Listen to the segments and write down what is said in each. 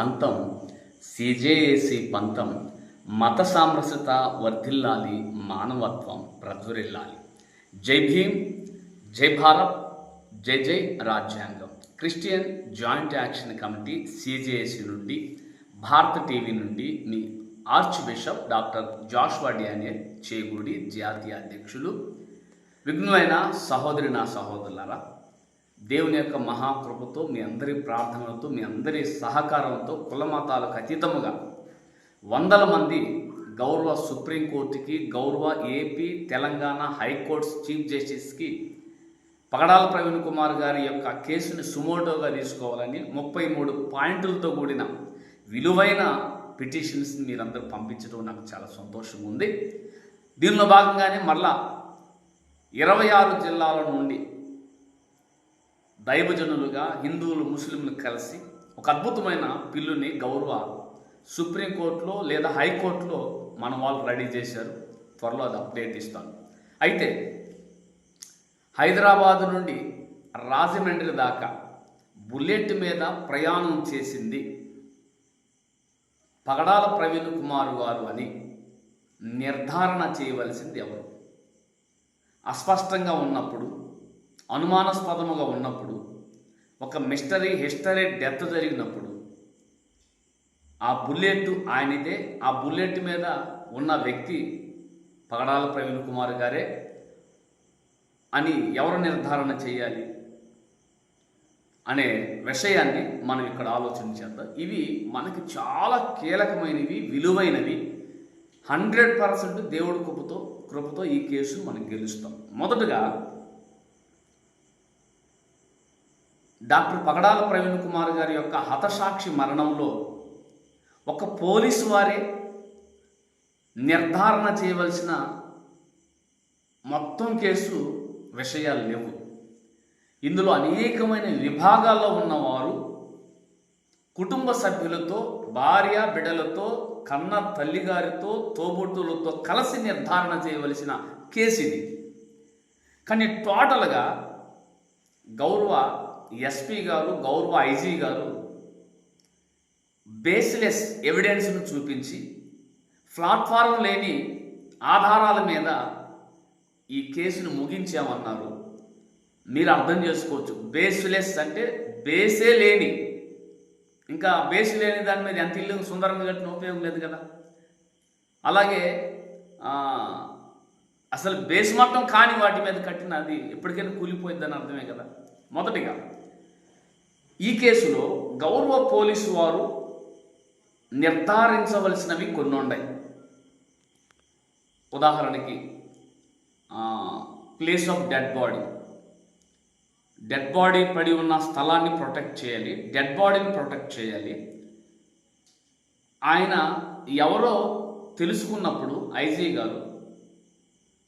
అంతం. సిజేఏసి పంతం. మత సామరస్యత వర్ధిల్లాలి మానవత్వం ప్రజ్వరిల్లాలి. జై భీమ్ జై భారత్ జై జై రాజ్యాంగం. Christian joint action committee CJAC నుండి భారత టీవీ నుండి మీ archbishop doctor Joshua Daniel Chegudi జాతీయ అధ్యక్షులు. విఘ్నులైన సహోదరి నా సహోదరులరా దేవుని యొక్క మహాకృపతో మీ అందరి ప్రార్థనలతో మీ అందరి సహకారంతో కుల మతాలకు అతీతముగా వందల మంది గౌరవ సుప్రీంకోర్టుకి గౌరవ AP Telangana high courts chief జస్టిస్కి Pagadala Praveen Kumar గారి యొక్క కేసుని సుమోటోగా తీసుకోవాలని ముప్పై మూడు పాయింట్లతో కూడిన విలువైన పిటిషన్స్ మీరందరూ పంపించడం నాకు చాలా సంతోషంగా ఉంది. దీనిలో భాగంగానే మళ్ళా ఇరవై ఆరు జిల్లాల నుండి దైవజనులుగా హిందువులు ముస్లింలు కలిసి ఒక అద్భుతమైన బిల్లుని గౌరవ సుప్రీంకోర్టులో లేదా హైకోర్టులో మన వాళ్ళు రెడీ చేశారు. త్వరలో అది అప్డేట్ ఇస్తాను. అయితే హైదరాబాదు నుండి రాజమండ్రి దాకా బుల్లెట్ మీద ప్రయాణం చేసింది పగడాల ప్రవీణ్ కుమార్ గారు అని నిర్ధారణ చేయవలసింది ఎవరు? అస్పష్టంగా ఉన్నప్పుడు అనుమానాస్పదముగా ఉన్నప్పుడు ఒక మిస్టరీ హిస్టరీ డెత్ జరిగినప్పుడు ఆ బుల్లెట్ ఆయనదే ఆ బుల్లెట్ మీద ఉన్న వ్యక్తి పగడాల ప్రవీణ్ కుమార్ గారే అని ఎవరు నిర్ధారణ చేయాలి అనే విషయాన్ని మనం ఇక్కడ ఆలోచించేద్దాం ఇవి మనకి చాలా కీలకమైనవి విలువైనవి. హండ్రెడ్ పర్సెంట్ దేవుడి కృపతో కృపతో ఈ కేసు మనం గెలుస్తాం. మొదటగా డాక్టర్ పగడాల ప్రవీణ్ కుమార్ గారి యొక్క హతసాక్షి మరణంలో ఒక పోలీసు వారే నిర్ధారణ చేయవలసిన మొత్తం కేసు విషయాలు లేవు. ఇందులో అనేకమైన విభాగాల్లో ఉన్నవారు కుటుంబ సభ్యులతో భార్య బిడ్డలతో కన్న తల్లిగారితో తోబుట్టులతో కలిసి నిర్ధారణ చేయవలసిన కేసు ఇది. కానీ టోటల్గా గౌరవ ఎస్పీ గారు గౌరవ ఐజీ గారు బేస్లెస్ ఎవిడెన్స్ను చూపించి ప్లాట్ఫారం లేని ఆధారాల మీద ఈ కేసును ముగించామన్నారు. మీరు అర్థం చేసుకోవచ్చు. బేస్లెస్ అంటే బేసే లేని. ఇంకా బేస్ లేని దాని మీద ఎంత ఇల్లు సుందరంగా కట్టిన ఉపయోగం లేదు కదా. అలాగే అసలు బేస్ మొత్తం కాని వాటి మీద కట్టిన అది ఎప్పటికైనా కూలిపోయిందని అర్థమే కదా. మొదటిగా ఈ కేసులో గౌరవ పోలీసు వారు నిర్ధారించవలసినవి కొన్ని ఉన్నాయి. ఉదాహరణకి place of dead body dead body పడి ఉన్న స్థలాన్ని ప్రొటెక్ట్ చేయాలి. డెడ్ బాడీని ప్రొటెక్ట్ చేయాలి. ఆయన ఎవరో తెలుసుకున్నప్పుడు ఐజీ గారు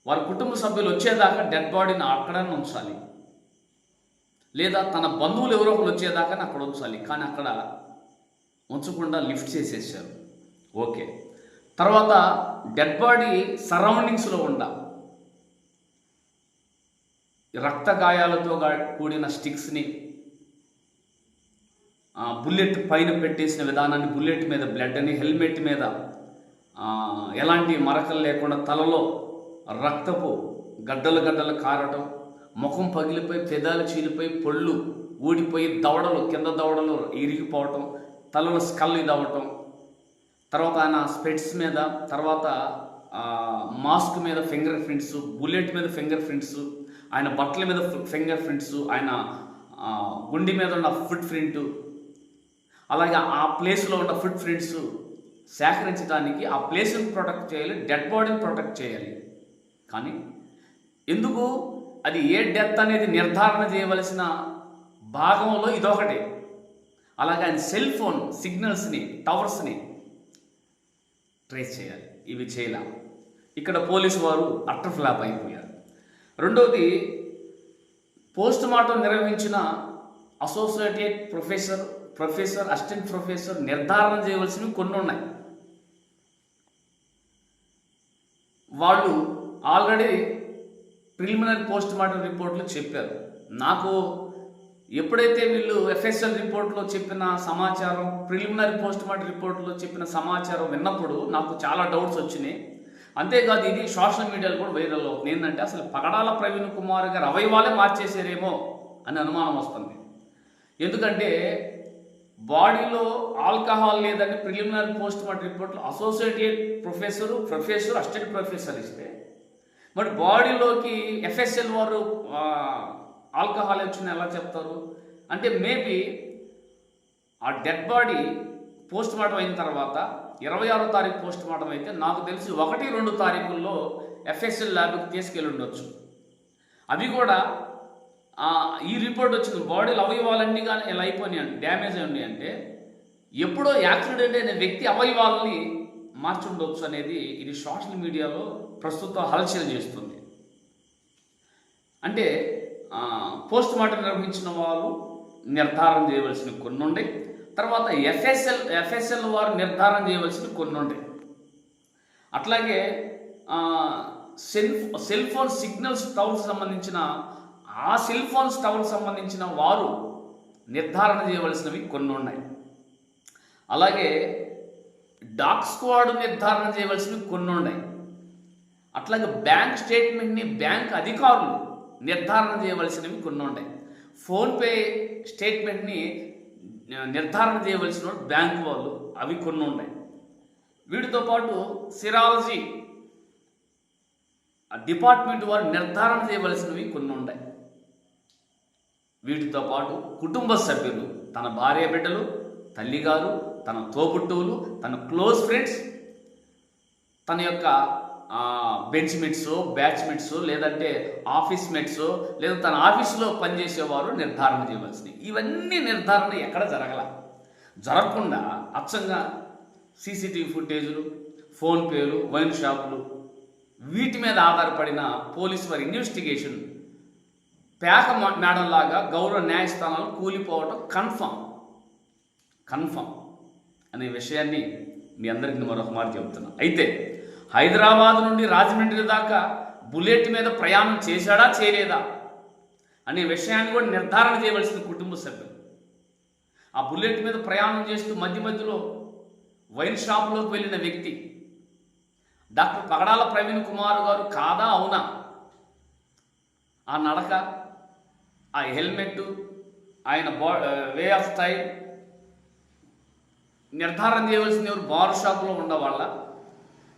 వారి కుటుంబ సభ్యులు వచ్చేదాకా డెడ్ బాడీని అక్కడనే ఉంచాలి. లేదా తన బంధువులు ఎవరో ఒకరు వచ్చేదాకా అక్కడ ఉంచాలి. కానీ అక్కడ ఉంచకుండా లిఫ్ట్ చేసేసారు. ఓకే. తర్వాత డెడ్ బాడీ సరౌండింగ్స్లో ఉండ. రక్త గాయాలతో కూడిన స్టిక్స్ని బుల్లెట్ పైన పెట్టేసిన విధానాన్ని బుల్లెట్ మీద బ్లడ్ అని హెల్మెట్ మీద ఎలాంటి మరకలు లేకుండా తలలో రక్తపు గడ్డలు గడ్డలు కారటం ముఖం పగిలిపోయి పెదాలు చీలిపోయి పళ్ళు ఊడిపోయి దవడలు కింద దవడలు ఇరిగిపోవటం తలలో స్కల్ దవ్వటం తర్వాత ఆయన స్పెట్స్ మీద తర్వాత మాస్క్ మీద ఫింగర్ ప్రింట్స్ బుల్లెట్ మీద ఫింగర్ ప్రింట్స్ ఆయన బట్టల మీద ఫింగర్ ప్రింట్స్ ఆయన గుండి మీద ఉన్న ఫుట్ ప్రింట్. అలాగే ఆ ప్లేస్లో ఉన్న ఫుట్ ప్రింట్స్ సేకరించడానికి ఆ ప్లేస్ని ప్రొటెక్ట్ చేయాలి డెడ్ బాడీని ప్రొటెక్ట్ చేయాలి. కానీ ఎందుకు అది ఏ డెత్ అనేది నిర్ధారణ చేయవలసిన భాగంలో ఇదొకటి. అలాగే ఆయన సెల్ ఫోన్ సిగ్నల్స్ని టవర్స్ని ట్రేస్ చేయాలి. ఇవి చేయలేం. ఇక్కడ పోలీసు వారు అట్టర్ ఫ్లాప్ అయిపోయారు. రెండవది పోస్ట్ మార్టం నిర్వహించిన associated professor professor assistant professor నిర్ధారణ చేయవలసినవి కొన్ని ఉన్నాయి. వాళ్ళు ఆల్రెడీ ప్రిలిమినరీ పోస్ట్ మార్టం రిపోర్ట్లో చెప్పారు. నాకు ఎప్పుడైతే వీళ్ళు ఎఫ్ఎస్ఎల్ రిపోర్ట్లో చెప్పిన సమాచారం ప్రిలిమినరీ పోస్ట్ మార్టం రిపోర్ట్లో చెప్పిన సమాచారం విన్నప్పుడు నాకు చాలా డౌట్స్ వచ్చినాయి. అంతేకాదు ఇది సోషల్ మీడియాలో కూడా వైరల్ అవుతుంది. ఏంటంటే అసలు పగడాల ప్రవీణ్ కుమార్ గారు అవయవాలే మార్చేసారేమో అని అనుమానం వస్తుంది. ఎందుకంటే బాడీలో ఆల్కహాల్ లేదని ప్రిలిమినరీ పోస్ట్ మార్టం రిపోర్ట్లో associated professor professor assistant professor ఇస్తే మరి బాడీలోకి ఎఫ్ఎస్ఎల్ వారు ఆల్కహాల్ వచ్చింది ఎలా చెప్తారు? అంటే మేబీ ఆ డెడ్ బాడీ పోస్ట్ మార్టం అయిన తర్వాత ఇరవై ఆరో తారీఖు పోస్ట్ మార్టం అయితే నాకు తెలిసి ఒకటి రెండు తారీఖుల్లో ఎఫ్ఎస్ఎల్ ల్యాబ్కి తీసుకెళ్ళి ఉండొచ్చు. అవి కూడా ఈ రిపోర్ట్ వచ్చింది. బాడీలో అవయవాలన్నీ కానీ ఇలా అయిపోయినాయి డ్యామేజ్ అయ్యి అంటే ఎప్పుడో యాక్సిడెంట్ అయిన వ్యక్తి అవయవాలని మార్చుండొచ్చు అనేది ఇది సోషల్ మీడియాలో ప్రస్తుతం హల్చల్ చేస్తుంది. అంటే పోస్ట్ మార్టం నిర్వహించిన వాళ్ళు నిర్ధారణ చేయవలసిన కొన్ని ఉండే తర్వాత ఎఫ్ఎస్ఎల్ ఎఫ్ఎస్ఎల్ వారు నిర్ధారణ చేయవలసిన కొన్ని ఉండే అట్లాగే cell cell phone signals tower సంబంధించిన ఆ సెల్ ఫోన్స్ టవర్ సంబంధించిన వారు నిర్ధారణ చేయవలసినవి కొన్ని ఉన్నాయి అలాగే డాక్ స్క్వాడ్ నిర్ధారణ చేయవలసినవి కొన్ని ఉన్నాయి. అట్లాగే బ్యాంక్ స్టేట్మెంట్ని బ్యాంక్ అధికారులు నిర్ధారణ చేయవలసినవి కొన్ని ఉన్నాయి ఫోన్పే స్టేట్మెంట్ని నిర్ధారణ చేయవలసిన బ్యాంక్ వాళ్ళు అవి కొన్ని ఉన్నాయి వీటితో పాటు సిరాలజీ డిపార్ట్మెంట్ వారు నిర్ధారణ చేయవలసినవి కొన్ని ఉన్నాయి వీటితో పాటు కుటుంబ సభ్యులు తన భార్య బిడ్డలు తల్లిగారు తన తోబుట్టువులు తన క్లోజ్ ఫ్రెండ్స్ తన యొక్క బెంచ్మెంట్స్ మేట్స్ లేదంటే ఆఫీస్ మేట్స్ లేదా తన ఆఫీసులో పనిచేసేవారు నిర్ధారణ చేయవలసినవి. ఇవన్నీ నిర్ధారణ ఎక్కడ జరగల? జరగకుండా అచ్చంగా సీసీటీవీ ఫుటేజులు ఫోన్పేలు వైన్ షాపులు వీటి మీద ఆధారపడిన పోలీసు వారి ఇన్వెస్టిగేషన్ పేక మ- మేడం లాగా గౌరవ న్యాయస్థానాలు కూలిపోవడం కన్ఫర్మ్. కన్ఫర్మ్. అనే విషయాన్ని మీ అందరికీ మరొక మాట చెబుతున్నా. అయితే హైదరాబాద్ నుండి రాజమండ్రి దాకా బుల్లెట్ మీద ప్రయాణం చేశాడా చేయలేదా అనే విషయాన్ని కూడా నిర్ధారణ చేయవలసిన కుటుంబ సభ్యులు. ఆ బుల్లెట్ మీద ప్రయాణం చేస్తూ మధ్య మధ్యలో వైన్ షాపులోకి వెళ్ళిన వ్యక్తి డాక్టర్ పగడాల ప్రవీణ్ కుమార్ గారు కాదా అవునా? ఆ నడక ఆ హెల్మెట్ ఆయన బా వే ఆఫ్ స్టైల్ నిర్ధారణ చేయవలసింది ఎవరు బార్ షాప్లో ఉండవాళ్ళ?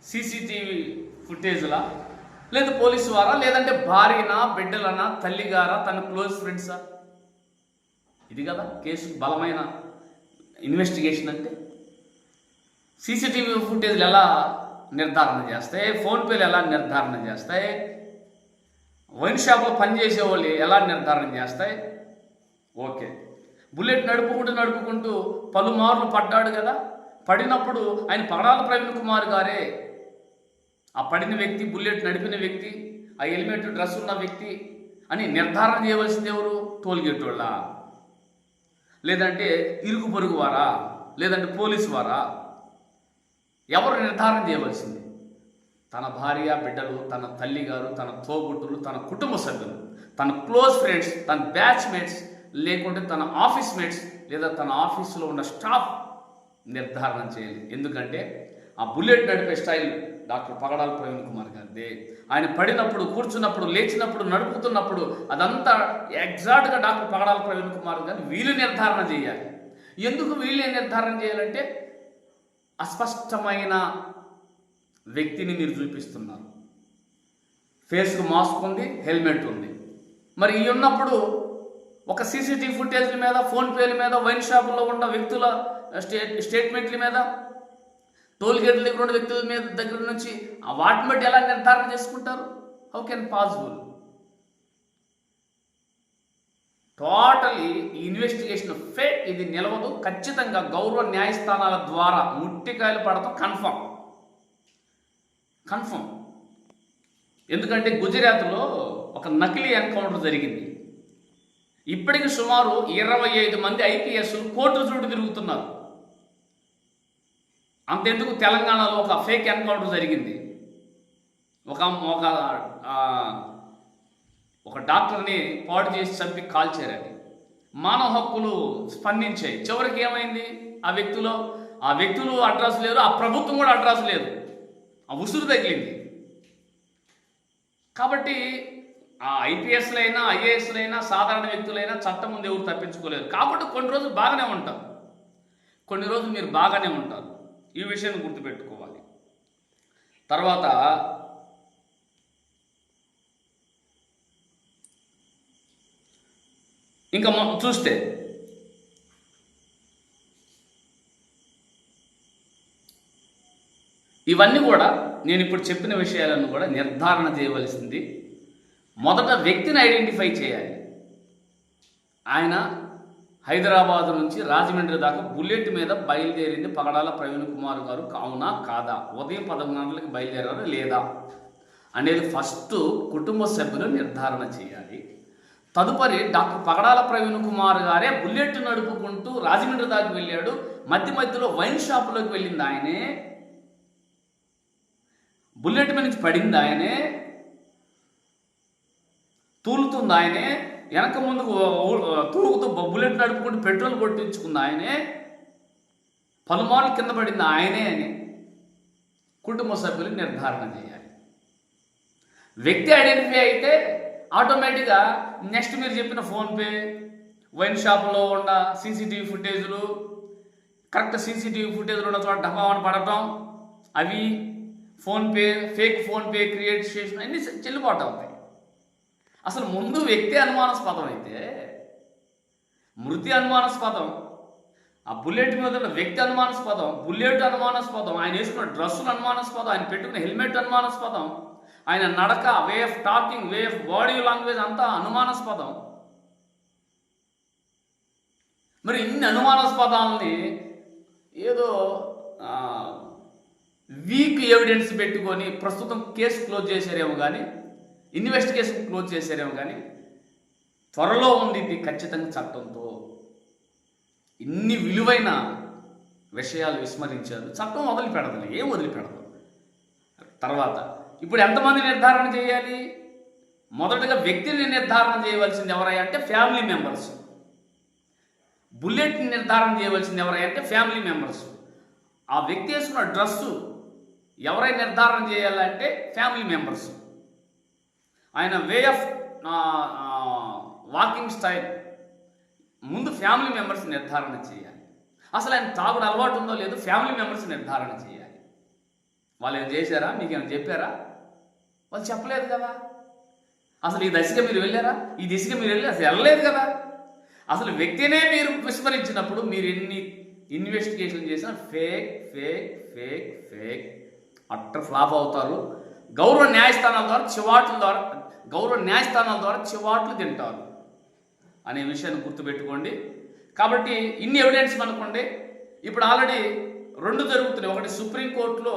సీసీటీవీ ఫుటేజ్లా? లేదు పోలీసు వారా? లేదంటే భార్యనా బిడ్డలనా తల్లిగారా? తన క్లోజ్ ఫ్రెండ్సా? ఇది కదా కేసు బలమైన ఇన్వెస్టిగేషన్ అంటే. సీసీటీవీ ఫుటేజ్లు ఎలా నిర్ధారణ చేస్తాయి? ఫోన్పేలు ఎలా నిర్ధారణ చేస్తాయి? వైన్ షాప్లో పనిచేసే వాళ్ళు ఎలా నిర్ధారణ చేస్తాయి? ఓకే. బుల్లెట్ నడుపుకుంటూ నడుపుకుంటూ పలుమార్లు పడ్డాడు కదా. పడినప్పుడు ఆయన పడాల ప్రవీణ్ కుమార్ గారే. ఆ పడిన వ్యక్తి బుల్లెట్ నడిపిన వ్యక్తి ఆ హెల్మెట్ డ్రెస్ ఉన్న వ్యక్తి అని నిర్ధారణ చేయవలసింది ఎవరు? టోల్గేట్ వాళ్ళ లేదంటే ఇరుగు పొరుగు వారా? లేదంటే పోలీసు వారా? ఎవరు నిర్ధారణ చేయవలసింది? తన భార్య బిడ్డలు తన తల్లిగారు తన తోబుట్టులు తన కుటుంబ సభ్యులు తన క్లోజ్ ఫ్రెండ్స్ తన బ్యాచ్మేట్స్ లేకుంటే తన ఆఫీస్ మేట్స్ లేదా తన ఆఫీసులో ఉన్న స్టాఫ్ నిర్ధారణ చేయాలి. ఎందుకంటే ఆ బుల్లెట్ నడిపే స్టైల్ డాక్టర్ పగడాల ప్రవీణ్ కుమార్ గారిదే. ఆయన పడినప్పుడు కూర్చున్నప్పుడు లేచినప్పుడు నడుపుతున్నప్పుడు అదంతా ఎగ్జాక్ట్గా డాక్టర్ పగడాల ప్రవీణ్ కుమార్ గారిని వీళ్ళు నిర్ధారణ చేయాలి. ఎందుకు వీళ్ళే నిర్ధారణ చేయాలంటే అస్పష్టమైన వ్యక్తిని మీరు చూపిస్తున్నారు. ఫేస్కు మాస్క్ ఉంది హెల్మెట్ ఉంది. మరి ఈ ఉన్నప్పుడు ఒక సీసీటీవీ ఫుటేజ్ల మీద ఫోన్పేల మీద వైన్ షాపుల్లో ఉన్న వ్యక్తుల స్టేట్ స్టేట్మెంట్ల మీద టోల్ గేట్ల దగ్గర ఉన్న వ్యక్తుల మీద దగ్గర నుంచి ఆ వాటిని బట్టి ఎలా నిర్ధారణ చేసుకుంటారు? హౌ కెన్ పాసిబుల్ టోటలీ ఈ ఇన్వెస్టిగేషన్ ఫేక్ ఇది నిలవదు. ఖచ్చితంగా గౌరవ న్యాయస్థానాల ద్వారా ముట్టికాయలు పడతాం. కన్ఫర్మ్ కన్ఫర్మ్ ఎందుకంటే గుజరాత్లో ఒక నకిలీ ఎన్కౌంటర్ జరిగింది. ఇప్పటికి సుమారు ఇరవై ఐదు మంది ఐపీఎస్లు కోర్టు చుట్టూ తిరుగుతున్నారు. అంతెందుకు తెలంగాణలో ఒక ఫేక్ ఎన్కౌంటర్ జరిగింది. ఒక ఒక ఒక డాక్టర్ని పాడు చేసి చంపి కాల్చారని మానవ హక్కులు స్పందించాయి. చివరికి ఏమైంది? ఆ వ్యక్తిలో ఆ వ్యక్తులు అడ్రస్ లేరు ఆ ప్రభుత్వం కూడా అడ్రస్ లేదు. ఆ ఉసురు తగిలింది. కాబట్టి ఐపీఎస్లైనా ఐఏఎస్లైనా సాధారణ వ్యక్తులైనా చట్టం ముందు ఎవరు తప్పించుకోలేరు కాబట్టి కొన్ని రోజులు బాగానే ఉంటారు. కొన్ని రోజులు మీరు బాగానే ఉంటారు. ఈ విషయాన్ని గుర్తుపెట్టుకోవాలి. తర్వాత ఇంకా చూస్తే ఇవన్నీ కూడా నేను ఇప్పుడు చెప్పిన విషయాలను కూడా నిర్ధారణ చేయవలసింది మొదట వ్యక్తిని ఐడెంటిఫై చేయాలి. ఆయన హైదరాబాద్ నుంచి రాజమండ్రి దాకా బుల్లెట్ మీద బయలుదేరింది పగడాల ప్రవీణ్ కుమార్ గారు. కావునా కాదా? ఉదయం పదకొండు గంటలకి బయలుదేరారు లేదా? అనేది ఫస్ట్ కుటుంబ సభ్యులు నిర్ధారణ చేయాలి. తదుపరి డాక్టర్ పగడాల ప్రవీణ్ కుమార్ గారే బుల్లెట్ నడుపుకుంటూ రాజమండ్రి దాకా వెళ్ళాడు. మధ్య మధ్యలో వైన్ షాపులోకి వెళ్ళింది ఆయనే. బుల్లెట్ మీద నుంచి పడింది ఆయనే. తూలుతుంది ఆయనే. వెనక ముందుకు తూగుతూ బుల్లెట్ నడుపుకుంటూ పెట్రోల్ కొట్టించుకుంది ఆయనే. పలుమార్లు కింద పడింది ఆయనే అని కుటుంబ సభ్యులు నిర్ధారణ చేయాలి. వ్యక్తి ఐడెంటిఫై అయితే ఆటోమేటిక్గా నెక్స్ట్ మీరు చెప్పిన ఫోన్పే వైన్ షాప్లో ఉన్న సీసీటీవీ ఫుటేజ్లు కరెక్ట్ సీసీటీవీ ఫుటేజ్లు ఉన్న చోట డబ్బావని పడటం అవి ఫోన్పే ఫేక్ ఫోన్పే క్రియేట్ చేసిన అన్ని చెల్లుబాటు అవుతాయి. అసలు ముందు వ్యక్తి అనుమానాస్పదం అయితే మృతి అనుమానాస్పదం ఆ బుల్లెట్ మీద ఉన్న వ్యక్తి అనుమానాస్పదం బుల్లెట్ అనుమానాస్పదం ఆయన వేసుకున్న డ్రెస్సులు అనుమానాస్పదం ఆయన పెట్టుకున్న హెల్మెట్ అనుమానాస్పదం ఆయన నడక way of talking way of body language అంతా అనుమానాస్పదం. మరి ఇన్ని అనుమానాస్పదాలని ఏదో వీక్ ఎవిడెన్స్ పెట్టుకొని ప్రస్తుతం కేసు క్లోజ్ చేశారేమో కానీ ఇన్వెస్టిగేషన్ క్లోజ్ చేశారేమో కానీ త్వరలో ఉంది ఇది ఖచ్చితంగా చట్టంతో. ఇన్ని విలువైన విషయాలు విస్మరించారు. చట్టం వదిలిపెడదు ఏం వదిలిపెడదు తర్వాత ఇప్పుడు ఎంతమంది నిర్ధారణ చేయాలి? మొదటగా వ్యక్తిని నిర్ధారణ చేయవలసింది ఎవరయ్యంటే ఫ్యామిలీ మెంబర్స్. బుల్లెట్ని నిర్ధారణ చేయవలసింది ఎవరయ్యంటే ఫ్యామిలీ మెంబర్స్. ఆ వ్యక్తి వేసుకున్న డ్రెస్సు ఎవరై నిర్ధారణ చేయాలంటే ఫ్యామిలీ మెంబర్స్. ఆయన వే ఆఫ్ వాకింగ్ స్టైల్ ముందు ఫ్యామిలీ మెంబర్స్ నిర్ధారణ చేయాలి. అసలు ఆయన తాగుడు అలవాటు ఉందో లేదో ఫ్యామిలీ మెంబర్స్ నిర్ధారణ చేయాలి. వాళ్ళు ఏం చేశారా? మీకు ఏమైనా చెప్పారా? వాళ్ళు చెప్పలేదు కదా. అసలు ఈ దశగా మీరు వెళ్ళారా? ఈ దిశగా మీరు వెళ్ళి అసలు వెళ్ళలేదు కదా. అసలు వ్యక్తినే మీరు విస్మరించినప్పుడు మీరు ఎన్ని ఇన్వెస్టిగేషన్ చేసినా fake fake fake fake utter flop అవుతారు. గౌరవ న్యాయస్థానాల ద్వారా చివాట్ల ద్వారా గౌరవ న్యాయస్థానాల ద్వారా చివాట్లు తింటారు అనే విషయాన్ని గుర్తుపెట్టుకోండి. కాబట్టి ఇన్ని ఎవిడెన్స్ మనకుండే ఇప్పుడు ఆల్రెడీ రెండు జరుగుతున్నాయి. ఒకటి సుప్రీంకోర్టులో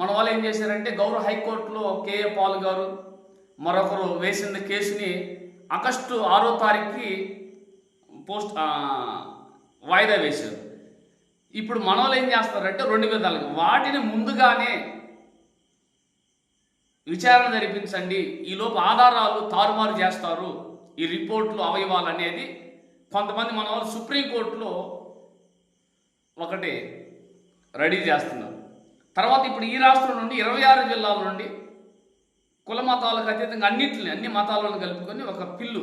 మన వాళ్ళు ఏం చేశారంటే గౌరవ హైకోర్టులో కేఏ పాల్ గారు మరొకరు వేసిన కేసుని ఆగస్టు ఆరో తారీఖుకి పోస్ట్ వాయిదా వేశారు. ఇప్పుడు మన వాళ్ళు ఏం చేస్తారంటే రెండు విధాలుగా వాటిని ముందుగానే విచారణ జరిపించండి. ఈలోపు ఆధారాలు తారుమారు చేస్తారు. ఈ రిపోర్ట్లు అవయవాలు అనేది కొంతమంది మన వాళ్ళు సుప్రీంకోర్టులో ఒకటి రెడీ చేస్తున్నారు. తర్వాత ఇప్పుడు ఈ రాష్ట్రం నుండి ఇరవై ఆరు జిల్లాల నుండి కుల మతాలకు అతీతంగా అన్నింటిని అన్ని మతాలను కలుపుకొని ఒక పిల్లు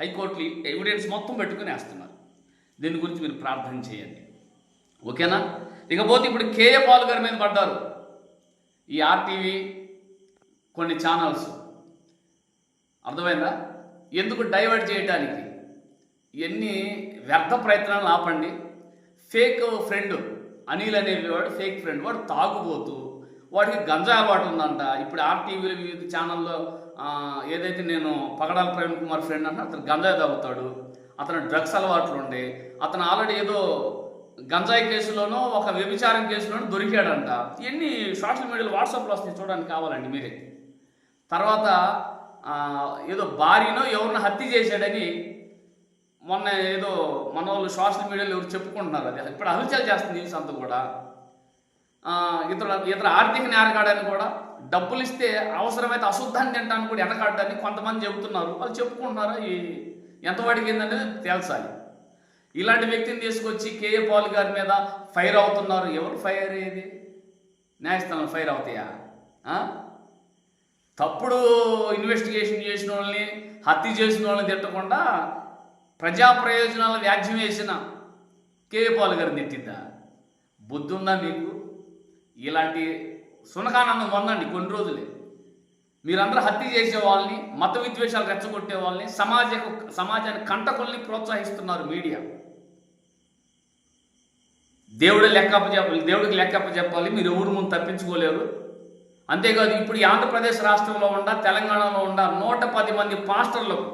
హైకోర్టులు ఎవిడెన్స్ మొత్తం పెట్టుకుని వేస్తున్నారు. దీని గురించి మీరు ప్రార్థన చేయండి. ఓకేనా? ఇకపోతే ఇప్పుడు కేఏ పాల్ గారి మీద పడ్డారు. ఈ ఆర్టీవీ కొన్ని ఛానల్స్ అర్థమైందా? ఎందుకు డైవర్ట్ చేయడానికి ఎన్ని వ్యర్థ ప్రయత్నాలు ఆపండి. ఫేక్ ఫ్రెండ్ అనిల్ అనేవాడు ఫేక్ ఫ్రెండ్ వాడు తాగుబోతూ వాడికి గంజా అలవాటు ఉందంట. ఇప్పుడు ఆర్టీవీలో వివిధ ఛానల్లో ఏదైతే నేను పగడాల ప్రవీణ్ కుమార్ ఫ్రెండ్ అంటే అతను గంజాయి తాగుతాడు అతను డ్రగ్స్ అలవాట్లు ఉండే అతను ఆల్రెడీ ఏదో గంజాయి కేసులోనో ఒక వ్యభిచారం కేసులోనో దొరికాడంట. ఇవన్నీ సోషల్ మీడియాలో వాట్సాప్లో వస్తాయి చూడడానికి కావాలండి మీరే. తర్వాత ఏదో భార్యనో ఎవరిని హత్య చేశాడని మొన్న ఏదో మన వాళ్ళు సోషల్ మీడియాలో ఎవరు చెప్పుకుంటున్నారు అది. ఇప్పుడు హల్చల్ చేస్తుంది న్యూస్ అంతా కూడా. ఆ, ఇతర ఇతర ఆర్థిక నేరగాడని కూడా డబ్బులు ఇస్తే అవసరమైతే అశుద్ధాన్ని తింటాను కూడా వెనకాడని కొంతమంది చెబుతున్నారు. వాళ్ళు చెప్పుకుంటున్నారా? ఈ ఎంత పడిగిందనేది ఏంటంటే తేల్చాలి. ఇలాంటి వ్యక్తిని తీసుకొచ్చి కేఏ పాల్ గారి మీద ఫైర్ అవుతున్నారు. ఎవరు ఫైర్ అయ్యేది న్యాయస్థానం ఫైర్ అవుతాయా? తప్పుడు ఇన్వెస్టిగేషన్ చేసిన వాళ్ళని హత్య చేసిన వాళ్ళని తిట్టకుండా ప్రజా ప్రయోజనాల వ్యాజ్యం వేసిన కేఏ పాల్ గారిని తిట్టిద్దా బుద్ధి ఉందా మీకు? ఇలాంటి సునకానందం పొందండి కొన్ని రోజులే. మీరందరూ హత్య చేసే వాళ్ళని మత విద్వేషాలు రెచ్చగొట్టే వాళ్ళని సమాజ సమాజానికి కంటకుల్ని ప్రోత్సహిస్తున్నారు మీడియా. దేవుడు లెక్కప్ప చెప్పాలి దేవుడికి లెక్కప్ప చెప్పాలి మీరు ఎవరు ముందు తప్పించుకోలేరు. అంతేకాదు ఇప్పుడు ఈ ఆంధ్రప్రదేశ్ రాష్ట్రంలో ఉండ తెలంగాణలో ఉండ నూట పది మంది పాస్టర్లకు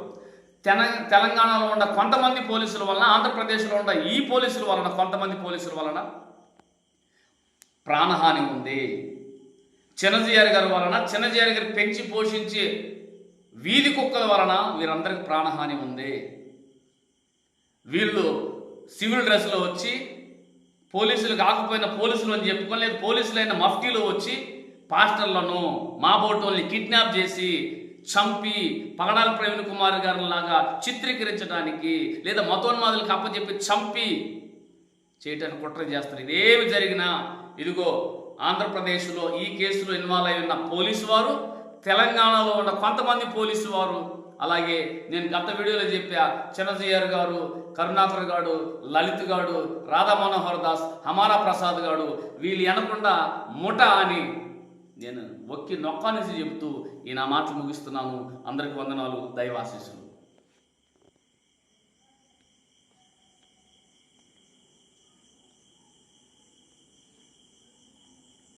తెల తెలంగాణలో ఉన్న కొంతమంది పోలీసుల వలన ఆంధ్రప్రదేశ్లో ఉన్న ఈ పోలీసుల వలన కొంతమంది పోలీసుల వలన ప్రాణహాని ఉంది. చిన్నజీఆర్ గారి వలన చిన్నజీఆర్ గారి పెంచి పోషించే వీధి కుక్కల వలన వీరందరికి ప్రాణహాని ఉంది. వీళ్ళు సివిల్ డ్రెస్లో వచ్చి పోలీసులు కాకపోయినా పోలీసులు అని చెప్పుకొని లేదు పోలీసులైన మఫ్టీలో వచ్చి పాస్టర్లను మా బోటోల్ని కిడ్నాప్ చేసి చంపి పగడాల ప్రవీణ్ కుమార్ గారి లాగా చిత్రీకరించడానికి లేదా మతోన్మాదులకు అప్పచెప్పి చంపి చేయటానికి కుట్ర చేస్తారు. ఇదేమి జరిగినా ఇదిగో ఆంధ్రప్రదేశ్లో ఈ కేసులో ఇన్వాల్వ్ అయి ఉన్న పోలీసు వారు తెలంగాణలో ఉన్న కొంతమంది పోలీసు వారు అలాగే నేను గత వీడియోలో చెప్పా చిన్నజీఆర్ గారు కరుణాకర్ గారు లలిత్ గారు రాధా మనోహర్ దాస్ హమారా ప్రసాద్ గారు వీళ్ళు అనకుండా ముఠ అని నేను ఒక్కి నొక్కానేసి చెబుతూ ఈ నా మాటలు ముగిస్తున్నాను. అందరికి వందనాలు. దైవాశీస్సులు.